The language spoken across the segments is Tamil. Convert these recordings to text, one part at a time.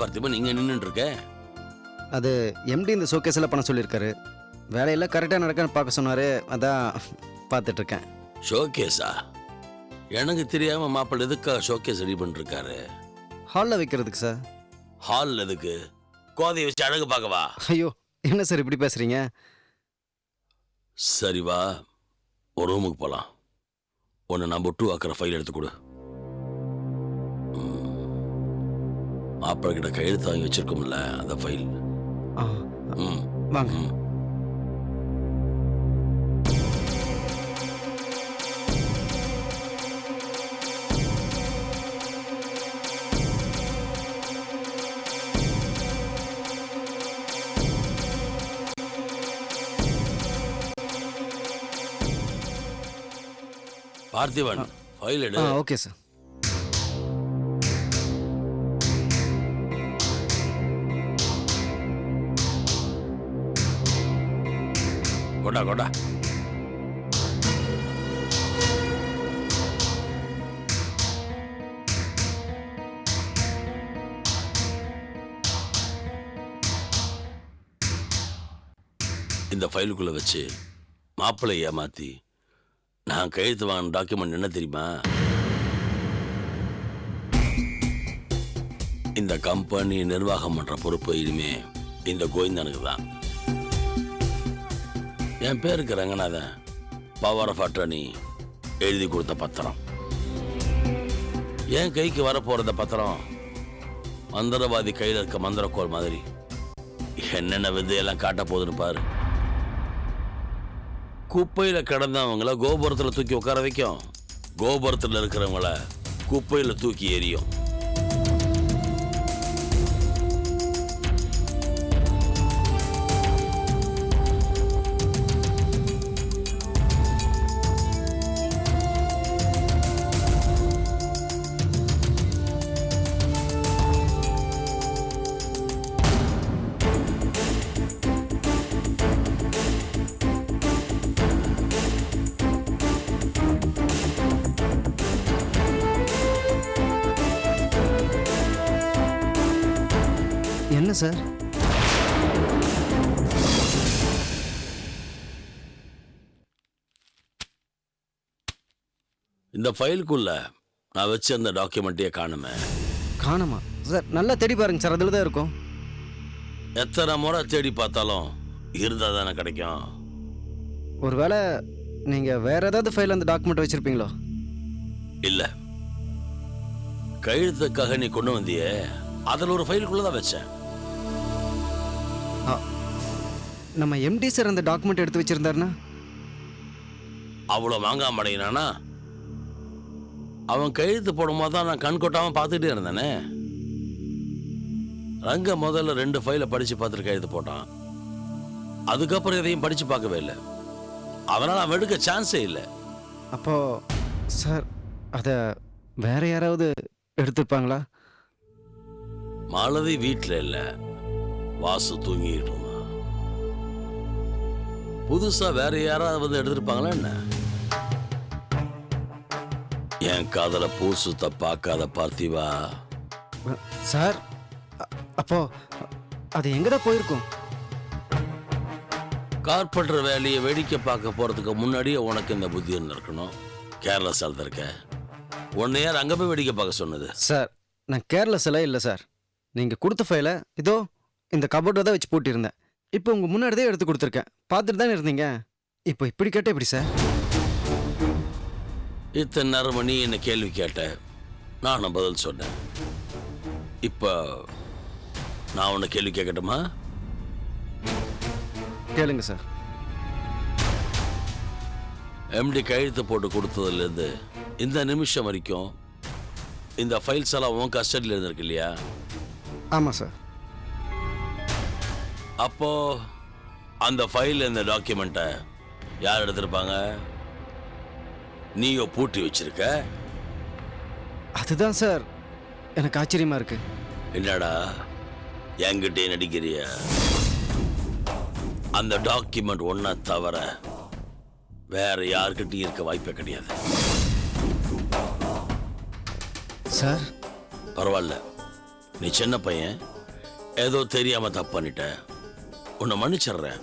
பார்த்திபன் நீங்க நின்னுட்டு இருக்க அது எம்டி இந்த ஷோகேஸ் எல்லாம் பண்ண சொல்லியிருக்காரு. வேலையெல்லாம் கரெக்டாக நடக்கான்னு பார்க்க சொன்னார். அதான் பார்த்துட்டு இருக்கேன் ஷோகேஸா எனக்கு தெரியாம மாப்பிள்ளை எதுக்காக ஷோகேஸ் ரெடி பண்ணிருக்காரு ஹாலில் வைக்கிறதுக்கு சார் ஹால் எதுக்கு? கோதையை வச்சு அழகு பார்க்கவா ஐயோ என்ன சார் இப்படி பேசுகிறீங்க சரி வா ஒரு ரூமுக்கு போலாம். உன்னை நான் பொட்டு ஆக்கிற ஃபைல் எடுத்து கொடு. மாப்பிள்ளை கிட்ட கையெழுத்து வாங்கி வச்சிருக்கோம்ல அந்த ஃபைல் ம். வாங்க. ம். பார்த்திபன் ஃபைல் எடு. ஓகே சார் கொண்டா கொண்டா இந்த ஃபைலுக்குள்ள வச்சு மாப்பிள்ளை ஏமாத்தி நான் கையெழுத்து வாங்கின டாக்குமெண்ட் என்ன தெரியுமா? இந்த கம்பெனி நிர்வாகம் பண்ற பொறுப்பு இனிமே இந்த கோவிந்தனுக்கு தான் என் பேருக்கு ரங்கநாதன். பவர் ஆஃப் அட்டர்னி எழுதி கொடுத்த பத்திரம். என் கைக்கு வரப்போகிற பத்திரம்? மந்திரவாதி கையில் இருக்க மந்திரக்கோள் மாதிரி. என்னென்ன விதையெல்லாம் காட்ட போகுதுன்னு பாரு. குப்பையில் கிடந்தவங்கள கோபுரத்தில் தூக்கி உட்கார வைக்கும். கோபுரத்தில் இருக்கிறவங்கள குப்பையில் தூக்கி எறியும். என்ன சார்? இந்த ஃபைலுக்குள்ள நான் வச்சிருந்த டாக்குமெண்ட்டையே காணுமே. காணுமா? சார் நல்லா தேடி பாருங்க சார் அதில் தான் இருக்கும். எத்தனை முறை தேடி பார்த்தாலும் இருந்தால் தானே கிடைக்கும். ஒருவேளை நீங்கள் வேற ஏதாவது ஃபைல் அந்த டாக்குமெண்ட் வச்சுருப்பீங்களோ? இல்ல. கையெழுத்துக்காக நீ கொண்டு வந்தியே அதில் ஒரு ஃபைலுக்குள்ள தான் வச்சேன். நம்ம எம்டி சார் அந்த டாக்குமெண்ட் எடுத்து வச்சிருந்தாருன்னா? அவ்வளோ மாங்காய் மடையினானா? அவன் கையெழுத்து போடும்போது தான் நான் கண் கொட்டாம பார்த்துட்டே இருந்தேனே. ரங்க முதல்ல ரெண்டு ஃபைலை படிச்சு பார்த்துட்டு கையெழுத்து போட்டான். அதுக்கப்புறம் எதையும் படிச்சு பார்க்கவே இல்லை. அதனால அவன் எடுக்க சான்ஸே இல்லை. அப்போ சார் அதை வேற யாராவது எடுத்திருப்பாங்களா? மாலதி வீட்டில் இல்லை. வாசு தூங்கிட்டு இருந்தான் புதுசா வேற யாராவது வந்து எடுத்திருப்பாங்களா என்ன? என் காதல பூசுத்த பார்க்காத பார்த்திவா? சார் அப்போ அது எங்கே தான் போயிருக்கும்? கார்பெண்டர் வேலையை வேடிக்கை பார்க்க போறதுக்கு முன்னாடியே உனக்கு இந்த புத்தி இருந்திருக்கணும். கேர்லஸ் இருக்க. உன்னை யார் அங்க போய் வேடிக்கை பார்க்க சொன்னது? சார் நான் கேர்லெஸ் எல்லாம் இல்லை சார். நீங்கள் கொடுத்த ஃபைலை இதோ இந்த கபோர்டில் தான் வச்சு பூட்டியிருந்தேன். இப்போ உங்கள் முன்னாடி தான் எடுத்து கொடுத்துருக்கேன். பார்த்துட்டு தானே இருந்தீங்க? இப்போ இப்படி கேட்டால் எப்படி சார்? இத்தனை நேரம் நீ என்ன கேள்வி கேட்ட? நானும் பதில் சொன்னேன். இப்போ நான் உன்னை கேள்வி கேட்கட்டுமா? கேளுங்க சார். எம்டி கையெழுத்து போட்டு கொடுத்ததுலேருந்து இந்த நிமிஷம் வரைக்கும் இந்த ஃபைல்ஸ் எல்லாம் உன் கஸ்டடியில் இருந்திருக்கு இல்லையா? ஆமாம் சார். அப்போ அந்த ஃபைல் இந்த டாக்குமெண்ட்டை யார் எடுத்திருப்பாங்க? நீயோ பூட்டி வச்சிருக்க? அதுதான் சார். எனக்கு ஆச்சரியமா இருக்கு. என்னடா? என்கிட்டே நடிக்கிறிய? அந்த டாக்குமெண்ட் ஒன்றை தவிர வேற யார்கிட்டயும் இருக்க வாய்ப்பே கிடையாது. சார்? பரவாயில்ல. நீ சின்ன பையன். ஏதோ தெரியாம தப்பு பண்ணிட்ட. உன்னை மன்னிச்சிடுறேன்.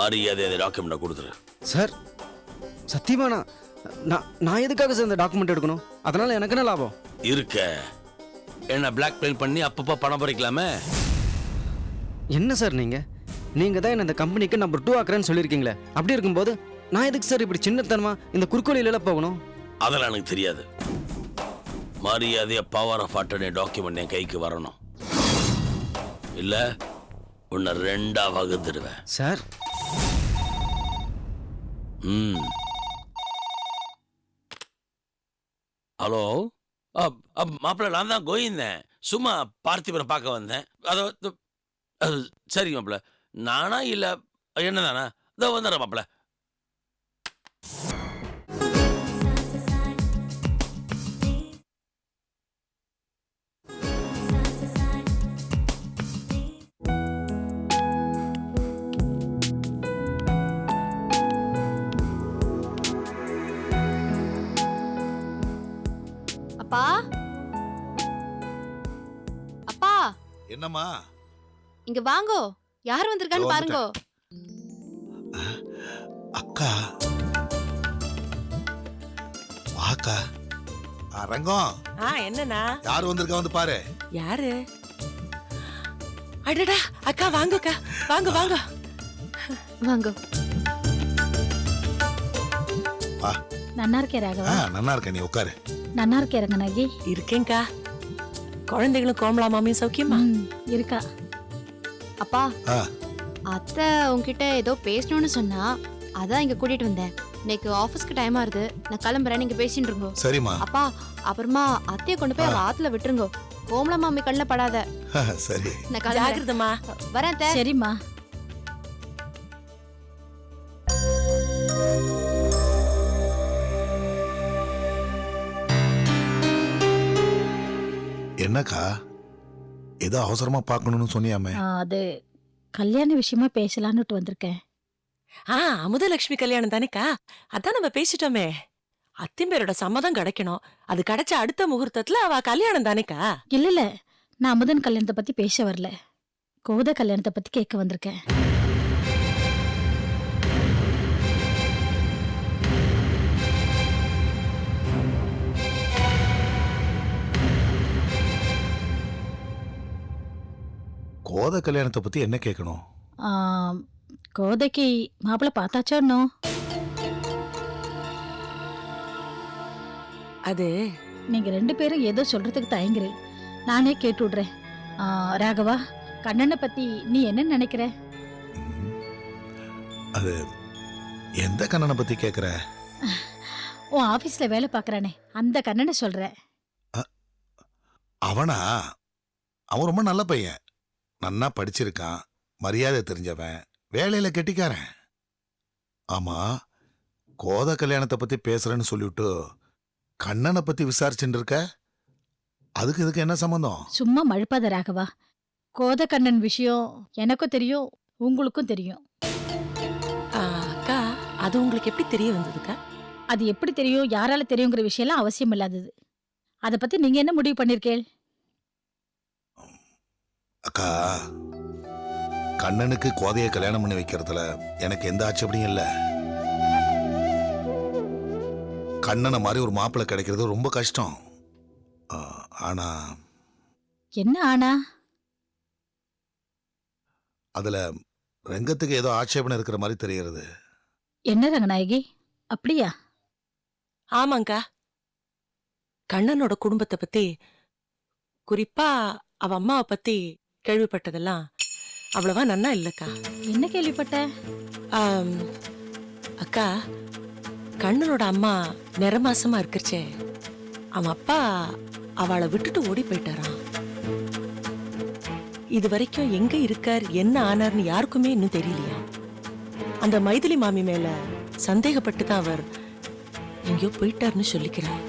மரியாதை அந்த டாக்குமெண்ட்டை கொடுத்துரு. சார் சத்தியமா நான் நான் நான் எதுக்காக சார் இந்த டாக்குமெண்ட் எடுக்கணும்? அதனால எனக்கு என்ன லாபம்? இருக்க. என்ன பிளாக்மெயில் பண்ணி அப்பப்போ பணம் பறிக்கலாமே? என்ன சார் நீங்க? நீங்க தான் என்ன இந்த கம்பெனிக்கு நம்பர் டூ ஆக்குறேன்னு சொல்லியிருக்கீங்களே. அப்படி இருக்கும்போது நான் எதுக்கு சார் இப்படி சின்னத்தனமா இந்த குறுக்கோலியில போகணும்? அதெல்லாம் எனக்கு தெரியாது. மரியாதைய பவர் ஆஃப் அட்டர்னி டாக்குமெண்ட் என் கைக்கு வரணும். இல்ல உன்னை ரெண்டா வகுத்துடுவேன். சார். ம். ஹலோ? மாப்பிள்ள நான் தான் கோயிந்தேன் சும்மா பார்த்திபனை பார்க்க வந்தேன். அதோ து- அது சரி மாப்பிள்ள. நானா இல்ல என்னதானா? இதோ வந்துடுறேன் மாப்பிள்ள. என்னம்மா? இங்க வாங்கோ. யார் வந்திருக்கான்னு பாருங்கோ. அக்கா. வாக்கா. ஆ, ரங்கம். ஆ என்னண்ணா? யார் வந்திருக்கா? வந்து பாரு. யாரு? அடடா அக்கா வாங்கக்கா வாங்க வாங்க. வாங்கோ. நன்னா இருக்கே ஆ ராகவா நல்லா இருக்க நீ உட்காரு. நன்னா இருக்கே ரங்கநாயகி. இருக்கேங்க்கா குழந்தைகளும் கோமலா மாமியும் சௌக்கியமா? இருக்கா. அப்பா. அத்தை உன்கிட்ட ஏதோ பேசணும்னு சொன்னா அதான் இங்க கூட்டிட்டு வந்தேன். இன்னைக்கு ஆபீஸ்க்கு டைம் ஆறுது நான் கிளம்புறேன் நீங்க பேசிட்டு இருங்கோ. சரிம்மா. அப்பா அப்புறமா அத்தைய கொண்டு போய் அவ ஆத்துல விட்டுருங்கோ. கோமலா மாமி கண்ணில் படாத. சரி. நான் கிளம்புறேன். ஜாகிரதமா வரேன் அத்தை. சரிம்மா. என்னக்கா ஏதோ அவசரமா பார்க்கணும்னு சொன்னியாமே. ஆ, அது கல்யாண விஷயமா பேசலான்னுட்டு வந்திருக்கேன். ஆ அமுதலட்சுமி கல்யாணம் தானேக்கா? அதான் நம்ம பேசிட்டோமே. அத்திம்பேரோட சம்மதம் கிடைக்கணும். அது கிடைச்ச அடுத்த முகூர்த்தத்துல அவ கல்யாணம் தானேக்கா? இல்ல இல்ல. நான் அமுதன் கல்யாணத்தை பத்தி பேச வரல. கோத கல்யாணத்தை பத்தி கேட்க வந்திருக்கேன். கோத கல்யாணத்தை பத்தி என்ன கேட்கணும் கோதைக்கு மாப்பிள்ளை பார்த்தாச்சோ இன்னும்? அது நீங்க ரெண்டு பேரும் ஏதோ சொல்றதுக்கு தயங்குறேன் நானே கேட்டு விடுறேன் ராகவா கண்ணனை பத்தி நீ என்ன நினைக்கிற. அது எந்த கண்ணனை பத்தி கேக்குற? உன் ஆபீஸ்ல வேலை பார்க்கறானே. அந்த கண்ணனை சொல்றேன் அவனா? அவன் ரொம்ப நல்ல பையன். நன்னா படிச்சிருக்கான் மரியாதை தெரிஞ்சவன் வேலையில கெட்டிக்காரன். ஆமா கோத கல்யாணத்தை பத்தி பேசுறேன்னு சொல்லிவிட்டு கண்ணனை பத்தி விசாரிச்சுட்டு இருக்க அதுக்கு இதுக்கு என்ன சம்பந்தம்? சும்மா மழுப்பாத ராகவா. கோதக்கண்ணன் விஷயம் எனக்கும் தெரியும் உங்களுக்கும் தெரியும். ஆ, அக்கா அது உங்களுக்கு எப்படி தெரிய வந்ததுக்கா? அது எப்படி தெரியும் யாரால தெரியுங்கிற விஷயம்லாம் அவசியம் இல்லாதது. அதை பத்தி நீங்க என்ன முடிவு பண்ணிருக்கேள் அக்கா கண்ணனுக்கு கோதையை கல்யாணம் பண்ணி வைக்கிறதுல எனக்கு எந்த ஆட்சேபனையும் இல்ல. கண்ணனை மாதிரி ஒரு மாப்பிள்ளை கிடைக்கிறது ரொம்ப கஷ்டம். ஆனா என்ன ஆனா? அதுல ரங்கத்துக்கு ஏதோ ஆட்சேபனை இருக்கிற மாதிரி தெரிகிறது. என்ன ரங்கநாயகி? அப்படியா? ஆமாங்கா. கண்ணனோட குடும்பத்தை பத்தி குறிப்பா அவ அம்மாவை பத்தி கேள்விப்பட்டதெல்லாம் அவ்வளவா நன்னா இல்லக்கா. என்ன கேள்விப்பட்ட? ஆம், அக்கா கண்ணனோட அம்மா நிறமாசமா இருக்கிறச்சே. அவன் அப்பா அவளை விட்டுட்டு ஓடி போயிட்டாராம். இது வரைக்கும் எங்க இருக்கார் என்ன ஆனார்னு யாருக்குமே இன்னும் தெரியலையா? அந்த மைதிலி மாமி மேல சந்தேகப்பட்டு தான் அவர் எங்கேயோ போயிட்டாருன்னு சொல்லிக்கிறார்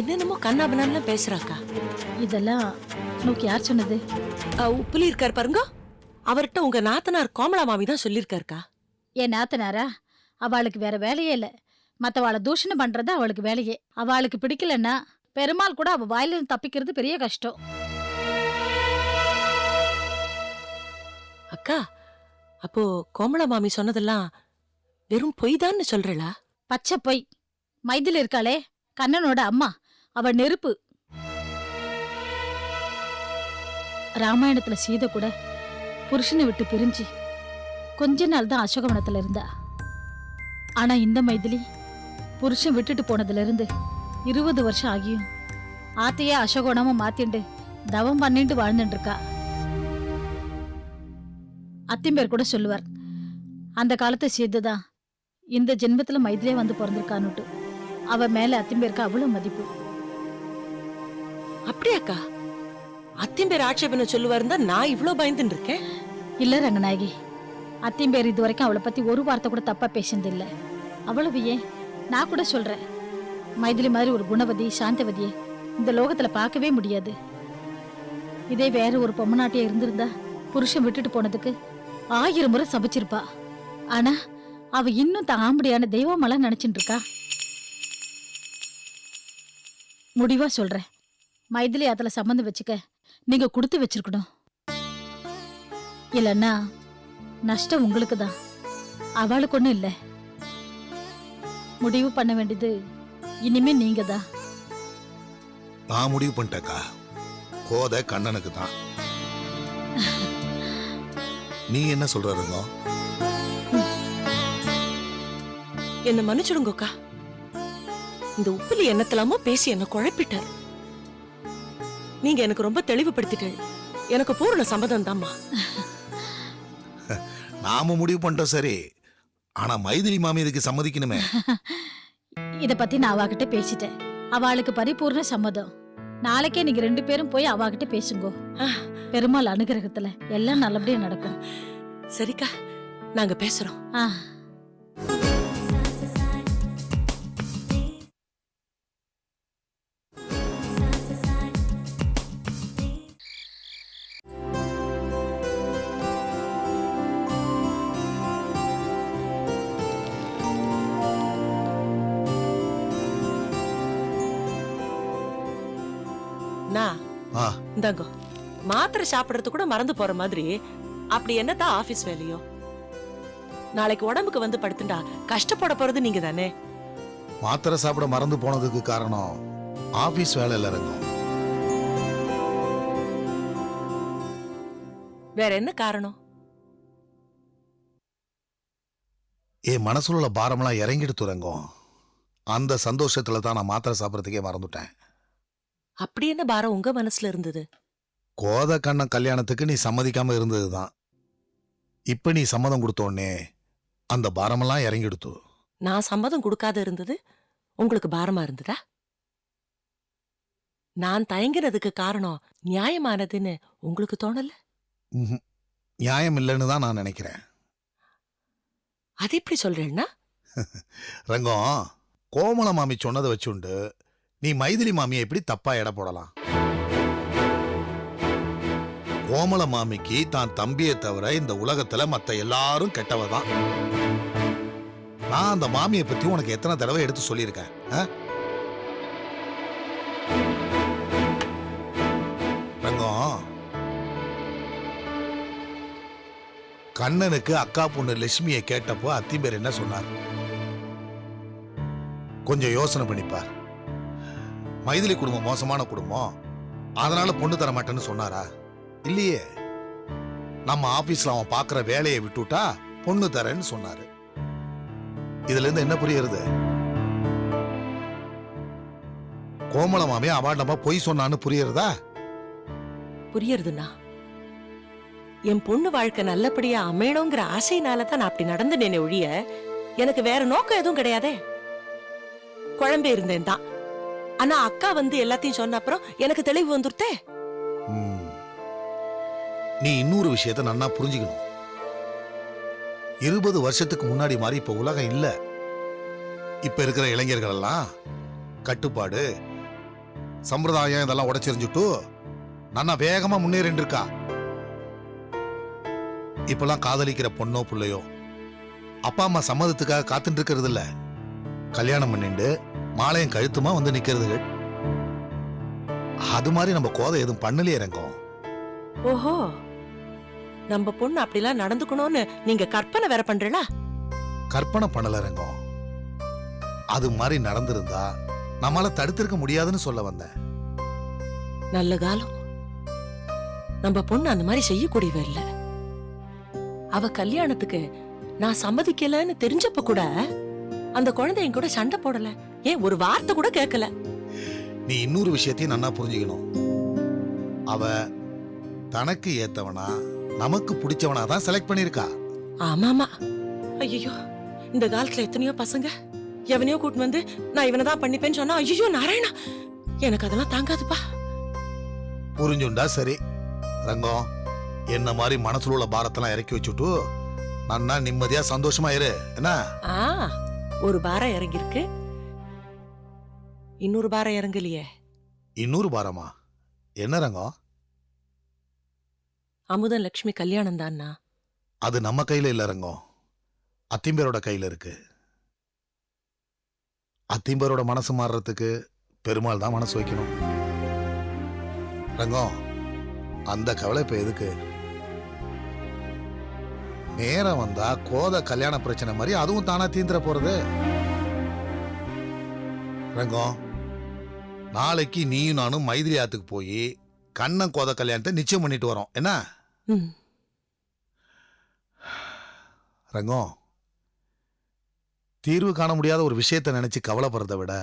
என்னென்னமோ கண்ணாபனான்லாம் பேசுறாக்கா. இதெல்லாம் உனக்கு யார் சொன்னது? உப்புலி இருக்கார் பாருங்க. அவர்கிட்ட உங்க நாத்தனார் கோமலா மாமி தான் சொல்லியிருக்காருக்கா. என் நாத்தனாரா? அவளுக்கு வேற வேலையே இல்ல. மத்தவாளை தூஷணம் பண்றது அவளுக்கு வேலையே. அவளுக்கு பிடிக்கலன்னா பெருமாள் கூட அவ வாயில இருந்து தப்பிக்கிறது பெரிய கஷ்டம். அக்கா அப்போ கோமள மாமி சொன்னதெல்லாம் வெறும் பொய் தான்னு சொல்றளா பச்சை பொய். மைதில் இருக்காளே கண்ணனோட அம்மா. அவ நெருப்பு. ராமாயணத்துல சீதை கூட புருஷனை விட்டு பிரிஞ்சு கொஞ்ச நாள் தான் அசோகவனத்துல இருந்தா. ஆனா இந்த மைதிலி புருஷன் விட்டுட்டு போனதுல இருந்து இருபது வருஷம் ஆகியும் ஆத்தையே அசோகவனமா மாத்திண்டு தவம் பண்ணிட்டு வாழ்ந்துட்டு இருக்கா அத்திம்பேர் கூட சொல்லுவார் அந்த காலத்து சீதை தான் இந்த ஜென்மத்துல மைதிலே வந்து பிறந்திருக்கான்னுட்டு. அவ மேல அத்திம்பேருக்கு அவ்வளவு மதிப்பு. அப்படியாக்கா? அத்திம்பேர் ஆட்சேபனை சொல்லுவாருந்தா நான் இவ்வளோ பயந்துட்டு இருக்கேன் இல்ல ரங்கநாயகி அத்திம்பேர் இது வரைக்கும் அவளை பத்தி ஒரு வார்த்தை கூட தப்பா பேசினது இல்லை அவ்வளவு ஏன்? நான் கூட சொல்றேன். மைதிலி மாதிரி ஒரு குணவதி சாந்தவதியை இந்த லோகத்துல பார்க்கவே முடியாது. இதே வேற ஒரு பொம்மநாட்டியா இருந்திருந்தா புருஷன் விட்டுட்டு போனதுக்கு ஆயிரம் முறை சபிச்சிருப்பா. ஆனா அவ இன்னும் தான் ஆம்படியான தெய்வமெல்லாம் நினைச்சிட்டு இருக்கா முடிவா சொல்றேன். மைதிலி அதுல சம்மந்தம் வச்சுக்க நீங்க கொடுத்து வச்சிருக்கணும். இல்லைன்னா நஷ்டம் உங்களுக்கு தான் அவளுக்கு ஒன்றும் இல்லை. முடிவு பண்ண வேண்டியது இனிமே நீங்க தான் நான் முடிவு பண்ணிட்டேக்கா கோதை கண்ணனுக்கு தான் நீ என்ன சொல்ற ரங்கம் என்ன மன்னிச்சிடுங்கக்கா. இந்த உப்புலி என்னத்தலாமோ பேசி என்ன குழப்பிட்டார். நீங்க எனக்கு ரொம்ப தெளிவுபடுத்திட்டீங்க. எனக்கு பூர்ண சம்மதம் தாம்மா நாம முடிவு பண்ணிட்டோம் சரி. ஆனா மைதிலி மாமி இதுக்கு சம்மதிக்கணுமே. இத பத்தி நான் அவாகிட்ட பேசிட்டேன். அவளுக்கு பரிபூர்ண சம்மதம். நாளைக்கே நீங்க ரெண்டு பேரும் போய் அவாகிட்ட பேசுங்கோ. பெருமாள் அனுகிரகத்துல எல்லாம் நல்லபடியா நடக்கும். சரிக்கா நாங்க பேசுறோம். ஆ. இந்தாங்கோ மாத்திரை சாப்பிடறது கூட மறந்து போற மாதிரி. அப்படி என்னதான் ஆபீஸ் வேலையோ? நாளைக்கு உடம்புக்கு வந்து படுத்துண்டா கஷ்டப்பட போறது நீங்க தானே மாத்திரை சாப்பிட மறந்து போனதுக்கு காரணம் ஆபீஸ் வேலை இல்ல ரங்கம் வேற என்ன காரணம்? என் மனசுல உள்ள பாரமெல்லாம் இறங்கிடுத்து ரங்கம் அந்த சந்தோஷத்துல தான் நான் மாத்திரை சாப்பிடறதுக்கே மறந்துட்டேன். அப்படி என்ன பாரம் உங்க மனசுல இருந்தது? கோத கண்ணன் கல்யாணத்துக்கு நீ சம்மதிக்காம இருந்ததுதான். இப்ப நீ சம்மதம் கொடுத்தோடனே அந்த பாரமெல்லாம் இறங்கிடுத்து. நான் சம்மதம் கொடுக்காத இருந்தது உங்களுக்கு பாரமா இருந்ததா? நான் தயங்கினதுக்கு காரணம் நியாயமானதுன்னு உங்களுக்கு தோணல? ம்ஹும். நியாயம் இல்லைன்னு தான் நான் நினைக்கிறேன். அது எப்படி சொல்றேன்னா? ரங்கம் கோமல மாமி சொன்னதை வச்சுண்டு நீ மைதிலி மாமியை எப்படி தப்பா எடை போடலாம்? கோமல மாமிக்கு தான் தம்பியை தவிர இந்த உலகத்துல மத்த எல்லாரும் கெட்டவ தான் நான் அந்த மாமியை பத்தி உனக்கு எத்தனை தடவை எடுத்து சொல்லியிருக்கேன் ரங்கம் கண்ணனுக்கு அக்கா பொண்ணு லட்சுமியை கேட்டப்போ அத்திம்பேர் என்ன சொன்னார்? கொஞ்சம் யோசனை பண்ணிப்பார். மைதிலி குடும்பம் மோசமான குடும்பம். அதனால பொண்ணு தர மாட்டேன்னு சொன்னாரா? இல்லையே. நம்ம ஆபீஸ்ல அவன் பாக்குற வேலையை விட்டுட்டா பொண்ணு தரேன்னு சொன்னாரு. இதுல இருந்து என்ன புரியுறது? கோமல மாமே அவாண்டமா பொய் சொன்னான்னு புரியுறதா? புரியுறதுண்ணா. என் பொண்ணு வாழ்க்கை நல்லபடியா அமையணுங்கிற ஆசையினால தான் நான் அப்படி நடந்துனேனே ஒழிய எனக்கு வேற நோக்கம் எதுவும் கிடையாதே. குழம்பே இருந்தேன் தான். ஆனா அக்கா வந்து எல்லாத்தையும் சொன்ன அப்புறம் எனக்கு தெளிவு வந்துருத்தே. ம். நீ இன்னொரு விஷயத்த நன்னா புரிஞ்சுக்கணும். இருபது வருஷத்துக்கு முன்னாடி மாதிரி இப்ப உலகம் இல்ல. இப்ப இருக்கிற இளைஞர்கள் எல்லாம் கட்டுப்பாடு சம்பிரதாயம் இதெல்லாம் உடைச்செறிஞ்சுட்டு நன்னா வேகமா முன்னேறிட்டு இருக்கா இப்பெல்லாம் காதலிக்கிற பொண்ணோ பிள்ளையோ அப்பா அம்மா சம்மதத்துக்காக காத்துட்டு இருக்கிறது இல்ல கல்யாணம் பண்ணிண்டு மாலையும் கழுத்துமா வந்து நிக்கிறதுகள் அது மாதிரி நம்ம கோதை எதுவும் பண்ணலையே ரங்கம். ஓஹோ. நம்ம பொண்ணு அப்படிலாம் நடந்துக்கணும்னு நீங்க கற்பனை வேற பண்றீங்களா? கற்பனை பண்ணல ரங்கம். அது மாதிரி நடந்திருந்தா நம்மளால தடுத்திருக்க முடியாதுன்னு சொல்ல வந்தேன். நல்ல காலம். நம்ம பொண்ணு அந்த மாதிரி செய்யக்கூடியவ இல்ல. அவ கல்யாணத்துக்கு நான் சம்மதிக்கலன்னு தெரிஞ்சப்ப கூட அந்த குழந்தை என் கூட சண்டை போடல. ஏன் ஒரு வார்த்தை கூட கேட்கல. நீ இன்னொரு விஷயத்தையும் நன்னா புரிஞ்சுக்கணும். அவ தனக்கு ஏத்தவனா நமக்கு பிடிச்சவனா தான் செலக்ட் பண்ணிருக்கா ஆமாமா. ஐயோ இந்த காலத்துல எத்தனையோ பசங்க எவனையோ கூட்டு வந்து நான் இவனை தான் பண்ணிப்பேன்னு சொன்னா ஐயோ நாராயணா எனக்கு அதெல்லாம் தாங்காதுப்பா. புரிஞ்சுண்டா சரி. ரங்கம் என்ன மாதிரி மனசுல உள்ள பாரத்தெல்லாம் இறக்கி வச்சுட்டு நன்னா நிம்மதியா சந்தோஷமா இரு. என்ன? ஆ. ஒரு பாரம் இறங்கிருக்கு இன்னொரு பாரம் இறங்கலையே. இன்னொரு பாரமா என்ன ரங்கம்? அமுதன் லக்ஷ்மி கல்யாணம் தான்னா? அது நம்ம கையில இல்ல ரங்கம். அத்திம்பேரோட கையில இருக்கு. அத்திம்பேரோட மனசு மாறுறதுக்கு பெருமாள் தான் மனசு வைக்கணும். ரங்கம் அந்த கவலை இப்ப எதுக்கு? நேரம் வந்தா கோத கல்யாண பிரச்சனை மாதிரி அதுவும் தானா தீந்துற போறது. ரங்கம் நாளைக்கு நீயும் நானும் மைதிரி ஆத்துக்கு போய் கண்ணன் கோத கல்யாணத்தை நிச்சயம் பண்ணிட்டு வரோம். என்ன? ரங்கம் தீர்வு காண முடியாத ஒரு விஷயத்தை நினைச்சு கவலைப்படுறதை விட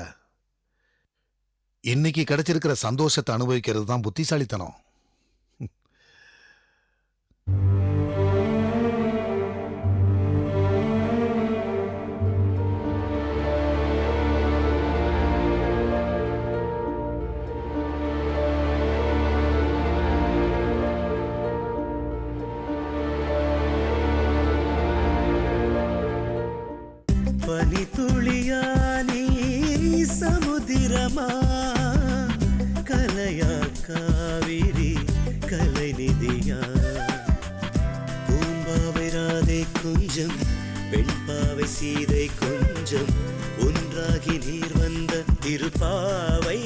இன்னைக்கு கிடைச்சிருக்கிற சந்தோஷத்தை அனுபவிக்கிறது தான் புத்திசாலித்தனம். பாவை